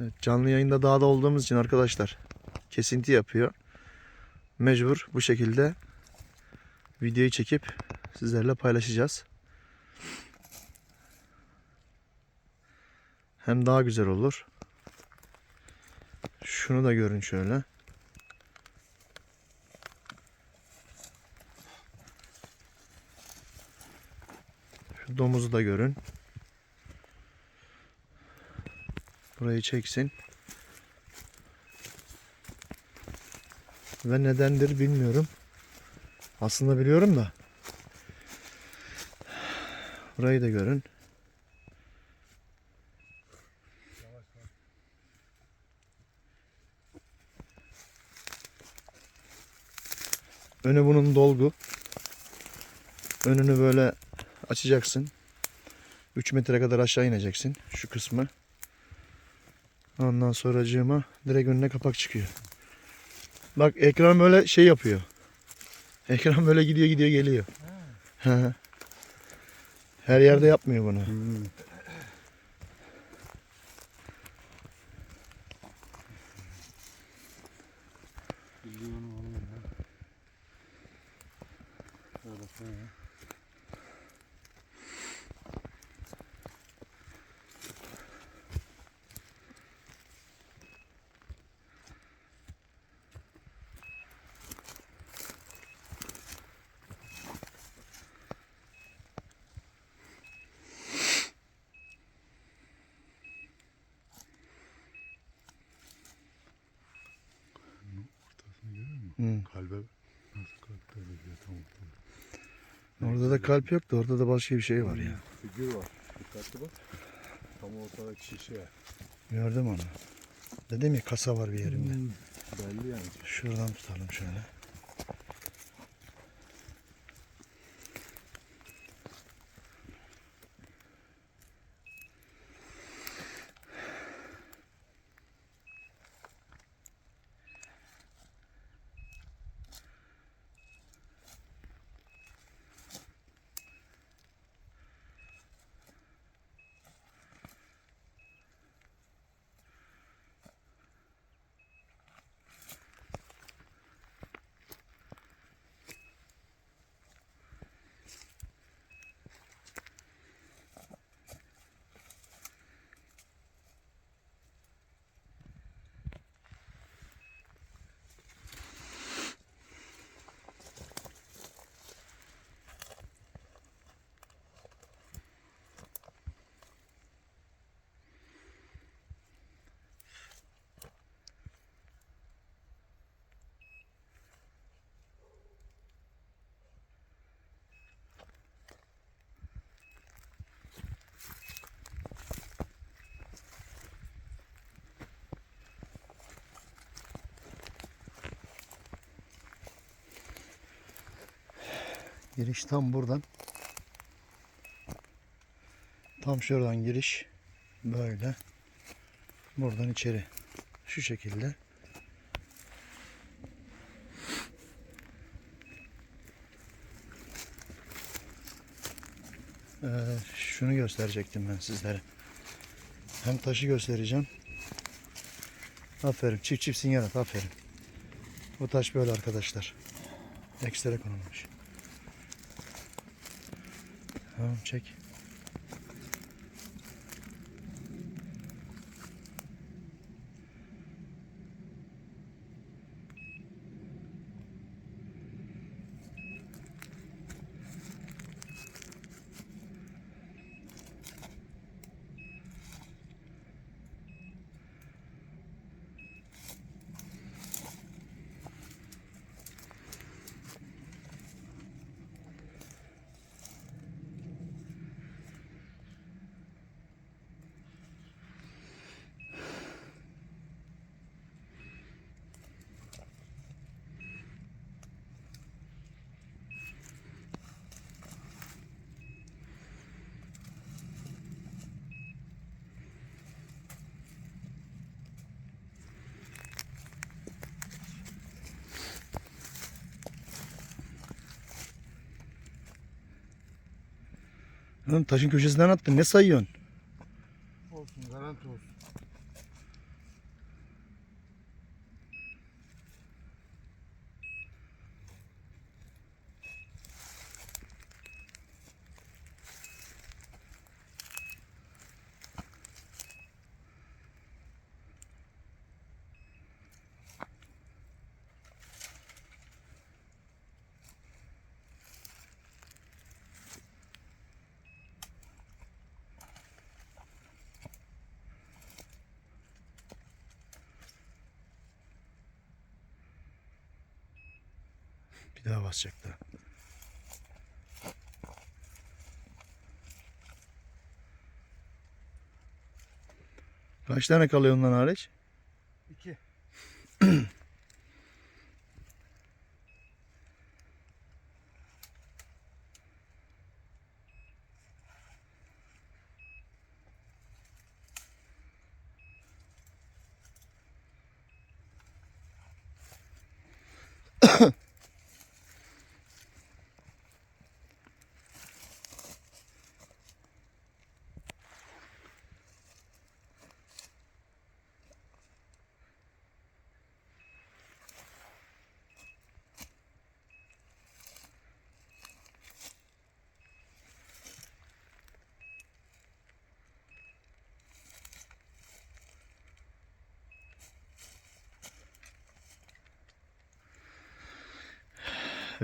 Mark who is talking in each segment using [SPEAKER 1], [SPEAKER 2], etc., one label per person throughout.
[SPEAKER 1] Evet, canlı yayında dağda olduğumuz için arkadaşlar kesinti yapıyor. Mecbur bu şekilde videoyu çekip sizlerle paylaşacağız. Hem daha güzel olur. Şunu da görün şöyle. Şu domuzu da görün. Burayı çeksin. Ve nedendir bilmiyorum. Aslında biliyorum da. Burayı da görün. Önü bunun dolgu. Önünü böyle açacaksın. 3 metre kadar aşağı ineceksin şu kısmı. Ondan sonracığıma direkt önüne kapak çıkıyor. Bak ekran böyle şey yapıyor. Ekran böyle gidiyor gidiyor geliyor. Her yerde yapmıyor bunu.
[SPEAKER 2] Alıyor ya. Şöyle şöyle. Ortasını görüyor musun?
[SPEAKER 1] Hı.
[SPEAKER 2] Kalbe nasıl kalp böyle diyor tam ortada.
[SPEAKER 1] Orada da kalp yok da orada da başka bir şey var ya.
[SPEAKER 2] Figür var. Dikkatli bak. Tam ortadaki şişe.
[SPEAKER 1] Gördüm onu. Dedim ya kasa var bir yerimde.
[SPEAKER 2] Hmm, Belli yani.
[SPEAKER 1] Şuradan tutalım şöyle. Giriş tam buradan. Tam şuradan giriş. Böyle. Buradan içeri. Şu şekilde. Ee, şunu gösterecektim ben sizlere. Hem taşı göstereceğim. Aferin. Çift çift sinyal at. Aferin. Bu taş böyle arkadaşlar. Ekstra konulmuş. Tamam çek. Oğlum taşın köşesinden attın. Ne sayıyorsun? Bir daha basacak daha. Kaç tane kalıyor ondan hariç?
[SPEAKER 2] İki.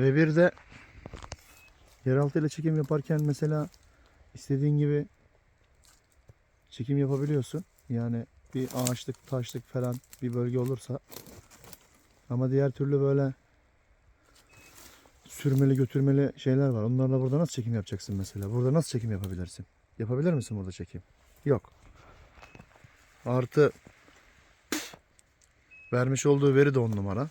[SPEAKER 1] Ve bir de yeraltı ile çekim yaparken mesela istediğin gibi çekim yapabiliyorsun. Yani bir ağaçlık, taşlık falan bir bölge olursa ama diğer türlü böyle sürmeli götürmeli şeyler var. Onlarla burada nasıl çekim yapacaksın mesela? Burada nasıl çekim yapabilirsin? Yapabilir misin burada çekim? Yok. Artı vermiş olduğu veri de on numara.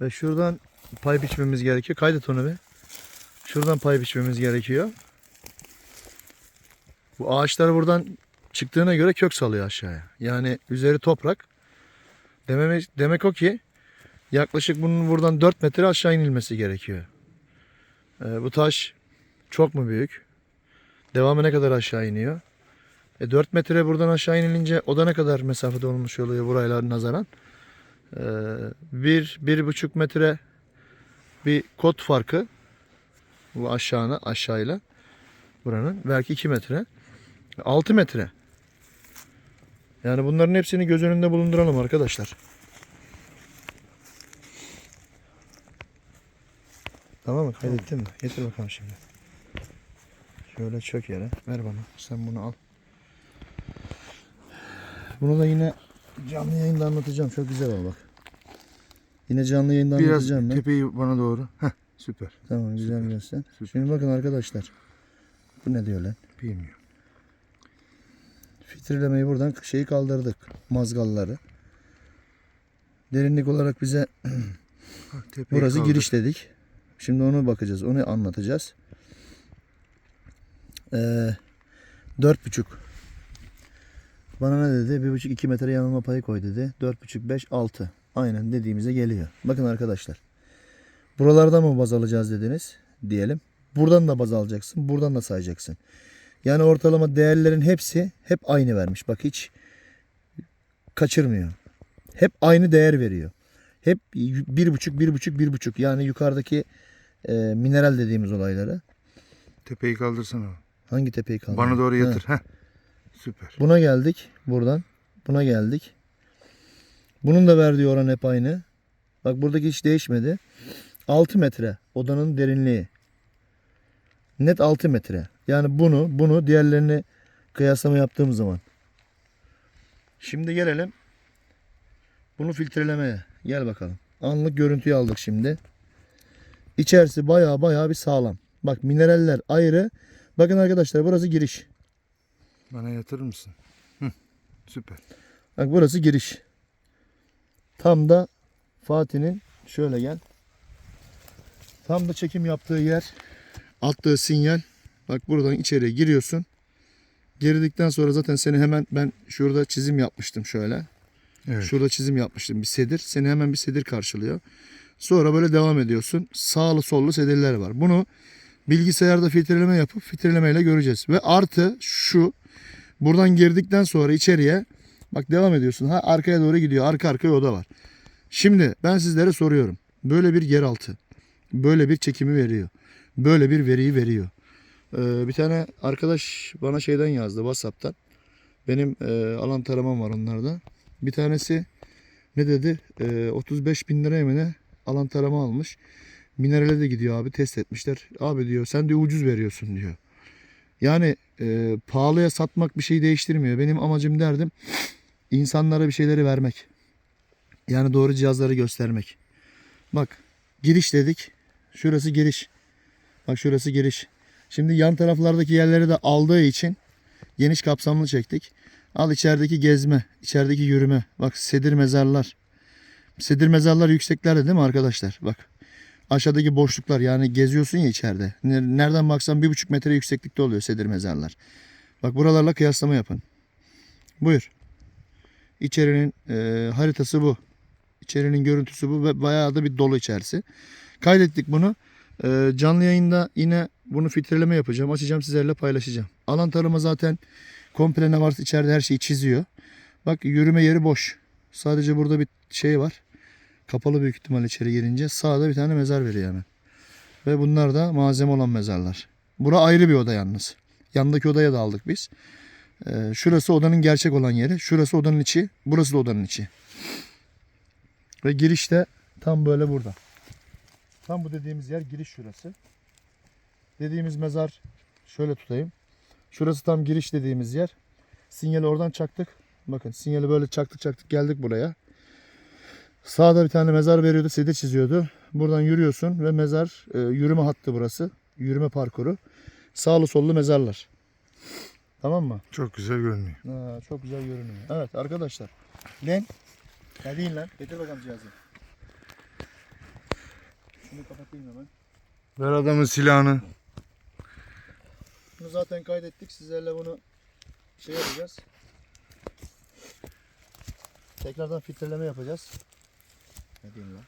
[SPEAKER 1] Ve şuradan pay biçmemiz gerekiyor. Kaydet onu bir. Şuradan pay biçmemiz gerekiyor. Bu ağaçlar buradan çıktığına göre kök salıyor aşağıya. Yani üzeri toprak. Demek, demek o ki yaklaşık bunun buradan 4 metre aşağı inilmesi gerekiyor. Ee, bu taş çok mu büyük? Devamı ne kadar aşağı iniyor? E 4 metre buradan aşağı inilince o da ne kadar mesafede olmuş oluyor burayla nazaran? Ee, bir, bir buçuk metre bir kot farkı bu aşağına aşağıyla buranın. Belki iki metre. 6 metre. Yani bunların hepsini göz önünde bulunduralım arkadaşlar. Tamam mı? Kaydettin mi? Getir bakalım şimdi. Şöyle çök yere. Ver bana. Sen bunu al. Bunu da yine Canlı yayında anlatacağım. Çok güzel ama bak. Yine canlı yayında
[SPEAKER 2] Biraz
[SPEAKER 1] anlatacağım ben.
[SPEAKER 2] tepeyi bana doğru. Heh, süper.
[SPEAKER 1] Tamam güzel göster.
[SPEAKER 2] Süper.
[SPEAKER 1] Şimdi bakın arkadaşlar. Bu ne diyor lan?
[SPEAKER 2] Bilmiyorum.
[SPEAKER 1] Filtrelemeyi buradan şeyi kaldırdık. Mazgalları. Derinlik olarak bize
[SPEAKER 2] Ha,
[SPEAKER 1] burası
[SPEAKER 2] kaldır.
[SPEAKER 1] giriş dedik. Şimdi onu bakacağız. Onu anlatacağız. Ee, dört buçuk. Bana ne dedi? Bir buçuk iki metre yanılma payı koy dedi. Dört buçuk beş altı. Aynen dediğimize geliyor. Bakın arkadaşlar. Buralarda mı baz alacağız dediniz? Diyelim. Buradan da baz alacaksın. Buradan da sayacaksın. Yani ortalama değerlerin hepsi hep aynı vermiş. Bak hiç kaçırmıyor. Hep aynı değer veriyor. Hep bir buçuk, bir buçuk, bir buçuk. Yani yukarıdaki e, mineral dediğimiz olayları.
[SPEAKER 2] Tepeyi kaldırsana.
[SPEAKER 1] Hangi tepeyi kaldı?
[SPEAKER 2] Bana doğru yatır. Heh. Süper.
[SPEAKER 1] Buna geldik buradan. Buna geldik. Bunun da verdiği oran hep aynı. Bak buradaki hiç değişmedi. 6 metre odanın derinliği. Net 6 metre. Yani bunu bunu diğerlerini kıyaslama yaptığım zaman. Şimdi gelelim bunu filtrelemeye. Gel bakalım. Anlık görüntüyü aldık şimdi. İçerisi baya baya bir sağlam. Bak mineraller ayrı. Bakın arkadaşlar burası giriş.
[SPEAKER 2] Bana yatırır mısın? Hı. Süper.
[SPEAKER 1] Bak burası giriş. Tam da Fatih'in şöyle gel. Tam da çekim yaptığı yer attığı sinyal bak buradan içeriye giriyorsun. Girdikten sonra zaten seni hemen ben şurada çizim yapmıştım şöyle.
[SPEAKER 2] Evet.
[SPEAKER 1] Şurada çizim yapmıştım bir sedir. Seni hemen bir sedir karşılıyor. Sonra böyle devam ediyorsun. Sağlı sollu sedirler var. Bunu bilgisayarda filtreleme yapıp filtrelemeyle göreceğiz. Ve artı şu buradan girdikten sonra içeriye bak devam ediyorsun. Ha arkaya doğru gidiyor. Arka arkaya oda var. Şimdi ben sizlere soruyorum. Böyle bir yeraltı. Böyle bir çekimi veriyor. Böyle bir veriyi veriyor. Ee, bir tane arkadaş bana şeyden yazdı WhatsApp'tan. Benim e, alan taramam var onlarda. Bir tanesi ne dedi? E, 35 bin liraya mı ne? Alan tarama almış. Minerale de gidiyor abi test etmişler. Abi diyor sen de ucuz veriyorsun diyor. Yani e, pahalıya satmak bir şey değiştirmiyor. Benim amacım derdim insanlara bir şeyleri vermek. Yani doğru cihazları göstermek. Bak giriş dedik. Şurası giriş. Bak şurası giriş. Şimdi yan taraflardaki yerleri de aldığı için geniş kapsamlı çektik. Al içerideki gezme, içerideki yürüme. Bak sedir mezarlar. Sedir mezarlar yükseklerde değil mi arkadaşlar? Bak aşağıdaki boşluklar yani geziyorsun ya içeride. Ne- Nereden baksan bir buçuk metre yükseklikte oluyor sedir mezarlar. Bak buralarla kıyaslama yapın. Buyur. İçerinin e, haritası bu. İçerinin görüntüsü bu ve bayağı da bir dolu içerisi. Kaydettik bunu. E, canlı yayında yine bunu filtreleme yapacağım. Açacağım sizlerle paylaşacağım. Alan tarıma zaten komple ne varsa içeride her şeyi çiziyor. Bak yürüme yeri boş. Sadece burada bir şey var. Kapalı büyük ihtimal içeri girince. Sağda bir tane mezar veriyor hemen. Ve bunlar da malzeme olan mezarlar. Bura ayrı bir oda yalnız. Yandaki odaya da aldık biz. Ee, şurası odanın gerçek olan yeri. Şurası odanın içi. Burası da odanın içi. Ve giriş de tam böyle burada. Tam bu dediğimiz yer giriş şurası. Dediğimiz mezar şöyle tutayım. Şurası tam giriş dediğimiz yer. Sinyali oradan çaktık. Bakın sinyali böyle çaktık çaktık geldik buraya. Sağda bir tane mezar veriyordu, sede çiziyordu. Buradan yürüyorsun ve mezar e, yürüme hattı burası. Yürüme parkuru. Sağlı sollu mezarlar. Tamam mı?
[SPEAKER 2] Çok güzel görünüyor.
[SPEAKER 1] Ha, çok güzel görünüyor. Evet arkadaşlar. Lan. Ne değil lan? Getir bakalım cihazı. Şunu kapatayım hemen.
[SPEAKER 2] Ver adamın silahını.
[SPEAKER 1] Bunu zaten kaydettik. Sizlerle bunu şey yapacağız. Tekrardan filtreleme yapacağız. Ne diyeyim lan?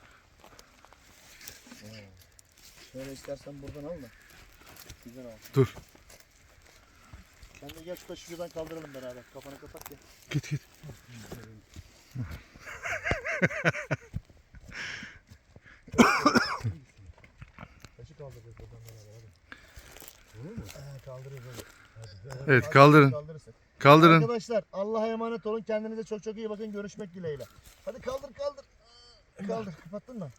[SPEAKER 1] Şöyle istersen buradan al da. Güzel al.
[SPEAKER 2] Dur.
[SPEAKER 1] Sen de gel şu şuradan kaldıralım beraber. Kafanı kapat ya.
[SPEAKER 2] Git git.
[SPEAKER 1] Taşı kaldıracağız buradan beraber hadi. Olur mu? He kaldırırız hadi.
[SPEAKER 2] Evet kaldırın.
[SPEAKER 1] Kaldırırsın.
[SPEAKER 2] Kaldırın.
[SPEAKER 1] Arkadaşlar Allah'a emanet olun. Kendinize çok çok iyi bakın. Görüşmek dileğiyle. Hadi kaldır kaldır. Kaldır. Kapattın mı?